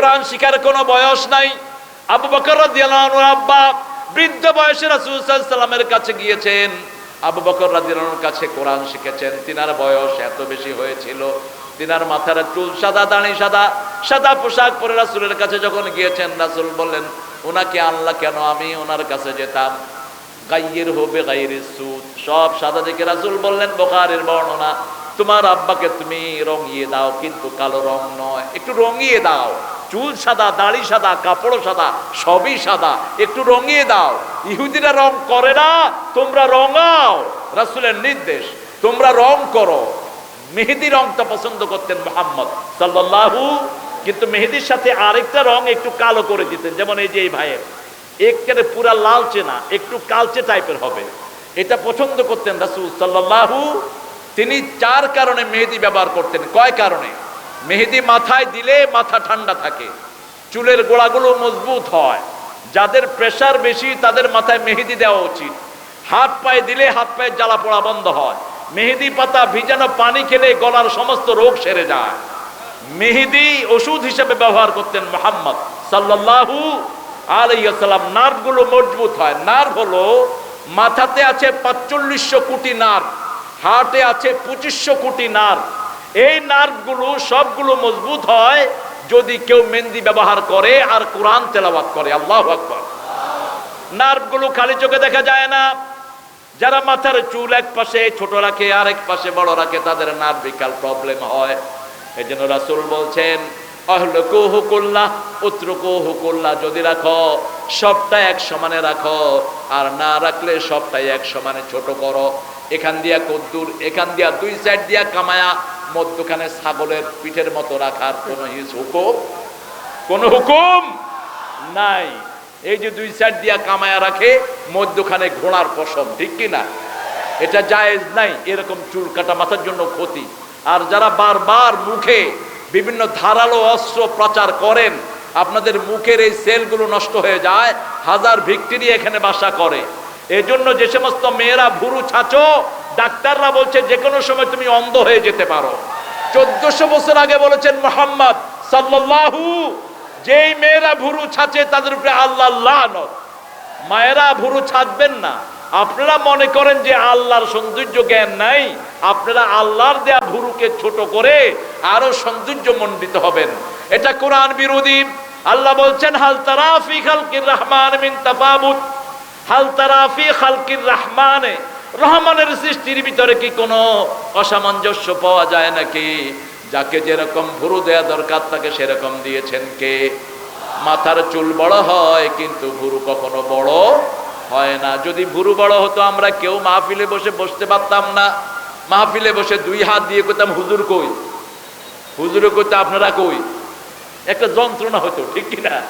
কোরআন শিখার কোনো বয়স নাই। আবু বকর আব্বা বৃদ্ধ বয়সে রাসূল কাছে গিয়েছেন। আবু বকর কাছে কোরআন শিখেছেন। তিনার বয়স এত বেশি হয়েছিল। তিনার মাথার চুল সাদা, দাড়ি সাদা সাদা পোশাক পরে রাসূলের কাছে যখন গিয়েছেন, রাসূল বললেন, ওনাকে আল্লাহ কেন আমি ওনার কাছে যেতাম? গাইয়ের হবে গাইয়ের সুদ। সব সাদা দেখে রাসূল বললেন, বোখারের বর্ণনা, তোমার আব্বাকে তুমি রঙিয়ে দাও, কিন্তু কালো রং নয়। একটু রঙিয়ে দাও। চুল সাদা, দাড়ি সাদা কাপড় সাদা, সবই সাদা। একটু রঙিয়ে দাও। ইহুদিরা রং করে না, তোমরা রঙাও। রাসূলের নির্দেশ, তোমরা রং করো। মেহেদি রংটা পছন্দ করতেন মোহাম্মদ সাল্লাল্লাহু, কিন্তু মেহেদির সাথে আরেকটা রং একটু কালো করে দিতেন, যেমন এই যে এই ভাইয়ের। একেবারে পুরা লালচে না, একটু কালচে টাইপের হবে। এটা পছন্দ করতেন রাসুল সাল্লাল্লাহু, তিনি চার কারণে মেহেদি ব্যবহার করতেন। কয় কারণে? মেহেদি মাথায় দিলে মাথা ঠান্ডা থাকে। চুলের গোড়াগুলো মজবুত হয়। যাদের প্রেশার বেশি, তাদের মাথায় মেহেদি দেওয়া উচিত। হাত পায়ে দিলে হাত পায়ে জ্বালা পোড়া বন্ধ হয়। মেহেদি পাতা ভিজানো পানি খেলে গলার সমস্ত রোগ সেরে যায়। মেহেদি ওষুধ হিসেবে ব্যবহার করতেন মোহাম্মদ সাল্লাল্লাহু আলাইসাল্লাম নার্ভগুলো মজবুত হয়। নার্ভ হলো মাথাতে আছে পাঁচচল্লিশশো কোটি নার্ভ, হার্টে আছে পঁচিশশো কোটি নার্ভ। এই নার্ভগুলো সবগুলো মজবুত হয় যদি কেউ মেহেন্দি ব্যবহার করে আর কোরআন তেলাওয়াত করে। আল্লাহ আকবর। নার্ভগুলো খালি চোখে দেখা যায় না। যারা মাথার চুল এক পাশে, ছোট রাখে আর এক পাশে, বড় রাখে, তাদের নার্ভিকাল প্রবলেম হয়। এই জন্য রাসুল বলছেন যদি রাখো, সবটা এক সমানে রাখো। আর না রাখলে সবটাই এক সমানে ছোট করো। এখান দিয়া কদ্দুর, এখান দিয়া দুই সাইড দিয়া কামায়া মধ্যখানে ছাগলের পিঠের মতো রাখার কোনো হুকুম? কোন হুকুম? নাই। এই যে দুই সাইড দিয়া কামায়া রাখে, মধ্যখানে ঘোড়ার পশম, ঠিক কি না? এটা জায়েজ নাই, এরকম চুল কাটা মাথার জন্য ক্ষতি। আর যারা বারবার মুখে বিভিন্ন ধারালো অস্ত্র প্রচার করেন, আপনাদের মুখের এই সেলগুলো নষ্ট হয়ে যায়, হাজার ভিক্টিরি এখানে বাসা করে। এই জন্য যে সমস্ত মেয়েরা ভুরু ছাচো, ডাক্তাররা বলছে যে কোনো সময় তুমি অন্ধ হয়ে যেতে পারো। চোদ্দশো বছর আগে বলেছেন মোহাম্মদ সাল্লাল্লাহু, যেই মেয়েরা ভুরু ছাচে তাদের উপরে আল্লাহ মায়েরা ভুরু ছাড়বেন না। আপনারা মনে করেন যে আল্লাহর সৌন্দর্য জ্ঞান নাই? আপনারা আল্লাহর দেয়া ভুরুকে ছোট করে আরও সৌন্দর্য মণ্ডিত হবেন। এটা কোরআন বিরোধী। আল্লাহ বলছেন, হাল তারাফি খালকির রহমান মিন তাফাবুত। হাল তারাফি খালকির রহমানে। রহমানের সৃষ্টির ভিতরে কি কোনো অসামঞ্জস্য পাওয়া যায় নাকি? যাকে যেরকম ভুরু দেয়া দরকার, তাকে সেরকম দিয়েছেন কে? মাথার চুল বড় হয়, কিন্তু ভুরু কখনো বড় হয় না। যদি ভুরু বড় হতো, আমরা কেউ মাহফিলে বসে বসতে পারতাম না। মাহফিলে বসে দুই হাত দিয়ে করতাম হুজুর কই? হুজুরে কইতে আপনারা কই? একটা যন্ত্রণা হতো, ঠিক কিনা?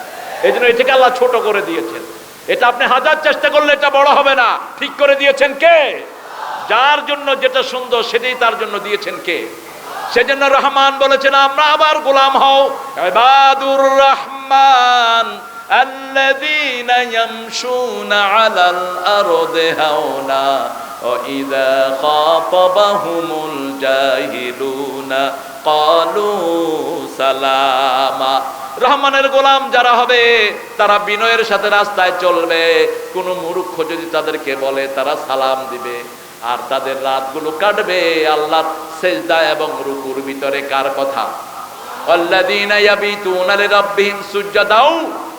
এই জন্য এটাকে আল্লাহ ছোট করে দিয়েছেন। এটা আপনি হাজার চেষ্টা করলে এটা বড় হবে না। ঠিক করে দিয়েছেন কে? যার জন্য যেটা সুন্দর সেটাই তার জন্য দিয়েছেন কে? সেজন্য রহমান বলেছেন, আমরা আবার গোলাম হও। রহমান। الذين يمشون على الأرض هونا وإذا خاطبهم الجاهلون قالوا سلاما রহমানের গোলাম যারা হবে তারা বিনয়ের সাথে রাস্তায় চলবে কোন মূর্খ যদি তাদেরকে বলে তারা সালাম দিবে আর তাদের রাতগুলো কাটবে আল্লাহ সেজদা এবং রুকুর ভিতরে কার কথা আল্লাযীনা ইয়াবিতুনা লিরাব্বিহিম সুজদাও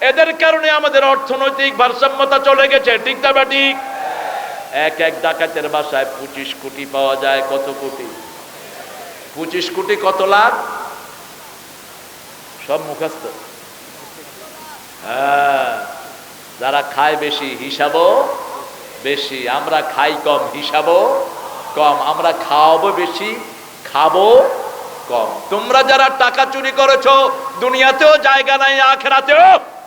এদের কারণে আমাদের অর্থনৈতিক ভারসাম্যতা চলে গেছে, ঠিক বা ঠিক? এক এক ডাকাতের বাসায় পঁচিশ কোটি পাওয়া যায়, কত কোটি? পঁচিশ কোটি কত লাখ? সব মুখস্থ। হ্যাঁ যারা খায় বেশি হিসাবও বেশি, আমরা খাই কম হিসাবও কম, আমরা খাওয়াবো বেশি, খাব কম। তোমরা যারা টাকা চুরি করেছ, দুনিয়াতেও জায়গা নাই, আখেরাতেও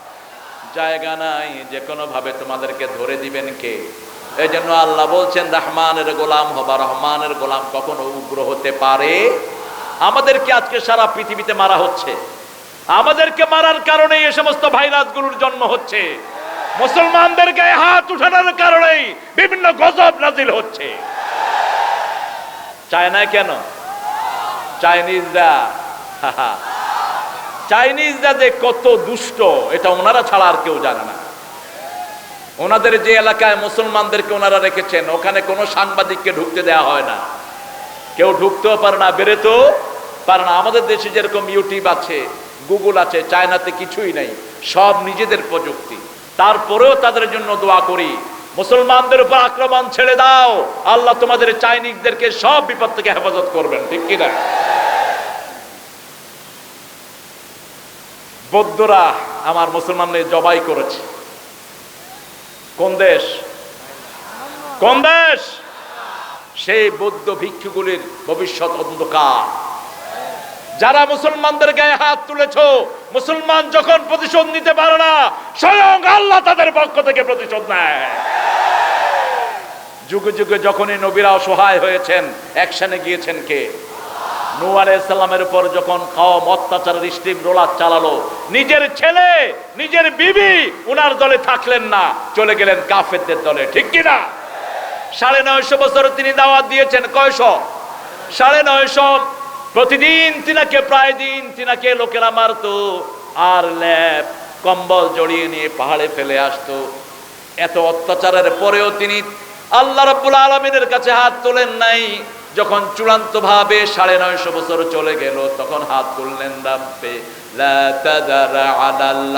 জায়গা নাই, যে কোনো ভাবে তোমাদেরকে ধরে দিবেন কে? এই জন্য আল্লাহ বলছেন, রহমানের গোলাম হবা, রহমানের গোলাম কখনো উগ্র হতে পারে। আমাদেরকে আজকে সারা পৃথিবীতে মারা হচ্ছে। আমাদেরকে মারার কারণে এই সমস্ত ভাইরাসগুলোর জন্ম হচ্ছে। মুসলমানদের গায়ে হাত উঠানোর কারণেই বিভিন্ন গজব নাজিল হচ্ছে। চায় চায়না কেন? চাইনিজরা হাহা। চাইনিজরা যে কত দুষ্ট, এটা ওনারা ছাড়া আর কেউ জানে না। ওনাদের যে এলাকায় মুসলমানদেরকে ওনারা রেখেছেন, ওখানে কোনো সাংবাদিককে ঢুকতে দেওয়া হয় না। কেউ ঢুকতেও পারে না, বেরোতেও পারে না। আমাদের দেশে যেরকম ইউটিউব আছে, গুগল আছে, চায়নাতে কিছুই নেই, সব নিজেদের প্রযুক্তি। তারপরেও তাদের জন্য দোয়া করি, মুসলমানদের উপর আক্রমণ ছেড়ে দাও। আল্লাহ তোমাদের চাইনিজদেরকে সব বিপদ থেকে হেফাজত করবেন, ঠিক কিনা? বৌদ্ধরা আমার মুসলমানদের জবাই করেছে। কোন দেশ? কোন দেশ? সেই বৌদ্ধ ভিক্ষুগুলির ভবিষ্যৎ অন্ধকার। যারা মুসলমানদের গায়ে হাত তুলেছ, মুসলমান যখন প্রতিশোধ নিতে পারে না, স্বয়ং আল্লাহ তাদের পক্ষ থেকে প্রতিশোধ নেয়। যুগে যুগে যখনই নবীরা অসহায় হয়েছেন অ্যাকশনে গিয়েছেন কে? নূ উপর যখন কম অত্যাচারের স্টিম রোলার চালালো, নিজের ছেলে, নিজের বিবি, উনার দলে থাকলেন না, চলে গেলেন কাফেরদের দলে, ঠিক কিনা? সাড়ে নয়শো বছর তিনি দাওয়াত দিয়েছেন, কয়শ? সাড়ে নয়শো। প্রতিদিন তিনাকে প্রায় দিন তিনাকে লোকেরা মারতো, আর ল্যাব কম্বল জড়িয়ে নিয়ে পাহাড়ে ফেলে আসতো। এত অত্যাচারের পরেও তিনি আল্লাহ রাব্বুল আলমিনের কাছে হাত তোলেন নাই। যখন চূড়ান্ত ভাবে সাড়ে নয়শো বছর চলে গেল, তখন হাত তুললেন রাব্বে আলাল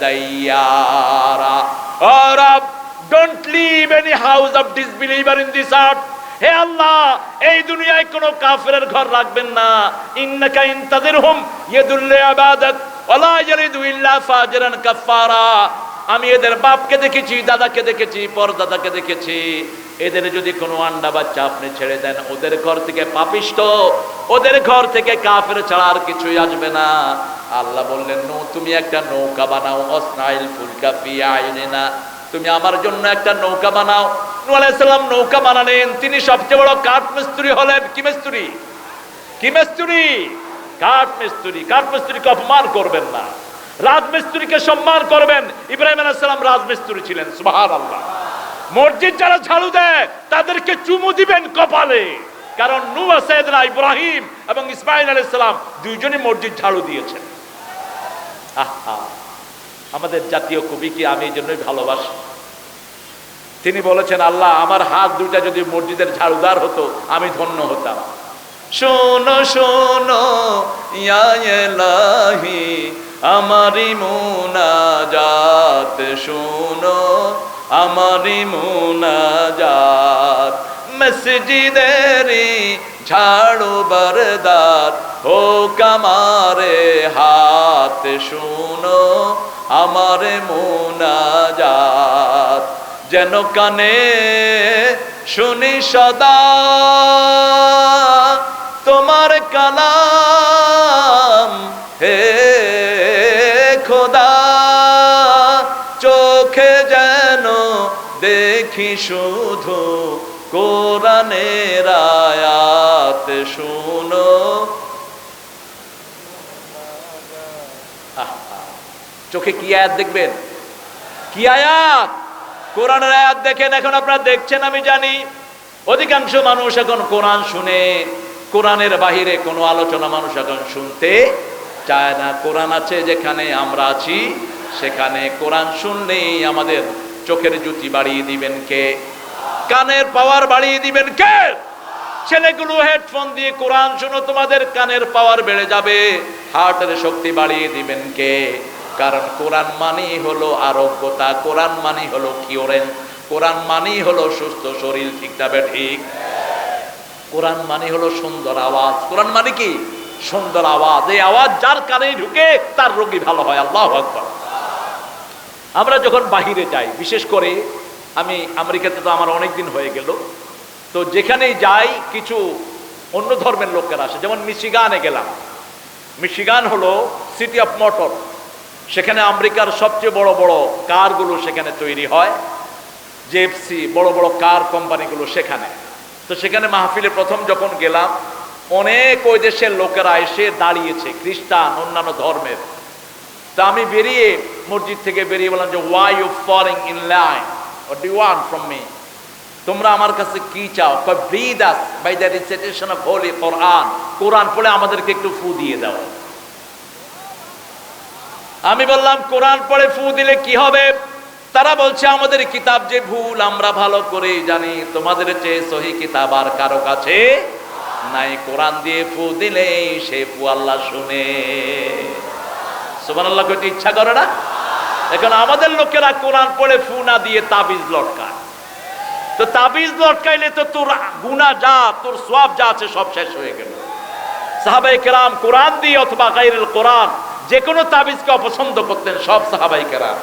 দাইয়ারা। অফ ডিসবিলিভার ইন হে আল্লাহ, এই দুনিয়ায় কোনো কাফেরের ঘর রাখবেন না। ইন্নাকা কাফারা আমি এদের বাপকে দেখেছি, দাদাকে দেখেছি, পরদাদাকে দেখেছি। এদের যদি কোনো আন্ডা বাচ্চা আপনি ছেড়ে দেন, ওদের ঘর থেকে পাপিষ্ট। ওদের ঘর থেকে কাফের ছাড়া আর কিছুই আসবে না। আল্লাহ বললেন, নো, তুমি একটা নৌকা বানাও, অসনাইল ফুলকা ফি আইনিনা। তুমি আমার জন্য একটা নৌকা বানাও। নূহ আলাইহিস সালাম নৌকা বানালেন। তিনি সবচেয়ে বড় কাঠ মিস্ত্রি হলেন। কি মিস্ত্রি? কি মিস্ত্রি? কাঠ মিস্ত্রি কাঠ মিস্ত্রিকে অপমান করবেন না। রাজমিস্ত্রিকে সম্মান করবেন। ইব্রাহিম আলাইহিস সালাম রাজমিস্ত্রি ছিলেন সুহার আল্লাহ মসজিদ যারা ঝাড়ু দেয়, তাদেরকে চুমু দিবেন কপালে। কারণ নূহ সাইয়েদনা ইব্রাহিম এবং ইসমাইল আলাইহিস সালাম দুইজনই মসজিদ ঝাড়ু দিয়েছেন। আমাদের জাতীয় কবিকে আমি এই জন্যই ভালোবাসি? তিনি বলেছেন, আল্লাহ, আমার হাত দুইটা যদি মসজিদের ঝাড়ুদার হতো, আমি ধন্য হতাম। শোনো শোনো, ইয়া এলাহি আমারি মুনাজাত শোনো, আমারি মুনাজাত। মসজিদেরি ঝাড়ু বরদার ও কামারে হাত শুনো, আমার মুনাজাত। যেন কানে শুনি সদা, তোমার কালাম দেখি শুধু কোরআনের আয়াত শুনো। চোখে কি আয়াত দেখবেন? কি আয়াত? কোরআনের আয়াত দেখেন, এখন আপনারা দেখছেন, আমি জানি। অধিকাংশ মানুষ এখন কোরআন শুনে, কোরআনের বাহিরে কোনো আলোচনা মানুষ এখন শুনতে চায় না। কোরআন আছে যেখানে আমরা আছি, সেখানে কোরআন শুনলেই আমাদের চোখের জুতি বাড়িয়ে দিবেন কে? কানের পাওয়ার বাড়িয়ে দিবেন কে? ছেলেগুলো হেডফোন দিয়ে কোরআন শুনো, তোমাদের কানের পাওয়ার বেড়ে যাবে। হার্টের শক্তি বাড়িয়ে দিবেন কে? কারণ কোরআন মানেই হলো আরোগ্যতা, কোরআন মানেই হলো কিওরেন কোরআন মানেই হলো সুস্থ শরীর, ঠিক যাবে ঠিক? কোরআন মানে হলো সুন্দর আওয়াজ। কোরআন মানে কি? সুন্দর আওয়াজ। এই আওয়াজ যার কানে ঢুকে, তার রোগী ভালো হয়। আল্লাহ আকবার। আমরা যখন বাহিরে যাই, বিশেষ করে আমি আমেরিকাতে তো আমার অনেক দিন হয়ে গেল, তো যেখানেই যাই কিছু অন্য ধর্মের লোকেরা আসে। যেমন মিশিগানে গেলাম। মিশিগান হলো সিটি অফ মোটর সেখানে আমেরিকার সবচেয়ে বড় বড় কারগুলো সেখানে তৈরি হয়। জেএফসি, বড় বড় কার কোম্পানিগুলো সেখানে। তো সেখানে মাহফিলে প্রথম যখন গেলাম, অনেক ওই দেশের লোকেরা এসে দাঁড়িয়েছে, খ্রিস্টান, অন্যান্য ধর্মের। তা আমি বেরিয়ে মসজিদ থেকে বেরিয়ে বললাম যে why you falling in line what do want from me তোমরা আমার কাছে কি চাও? Breathe us by the recitation of holy Quran কোরআন পড়ে আমাদেরকে একটু ফু দিয়ে দাও। আমি বললাম, কোরআন পড়ে ফু দিলে কি হবে? তারা বলছে, আমাদের কিতাব যে ভুল, আমরা ভালো করে জানি। তোমাদের চেয়ে সহি কিতাব আর কারও কাছে নাই। কোরআন দিয়ে ফু দিলে সে ফু আল্লাহ শুনে। সুমান আল্লাহ করতে ইচ্ছা করে না? এখন আমাদের লোকেরা কোরআন পড়ে ফুনা দিয়ে তাবিজ লটকায়। তো তাবিজ লটকাইলে তো তোর গুণা যা, তোর সব যা আছে সব শেষ হয়ে গেল। সাহাবাই কেরাম কোরআন দিয়ে অথবা গাইরুল কোরআন যে কোনো তাবিজকে অপছন্দ করতেন সব সাহাবাই কেরাম।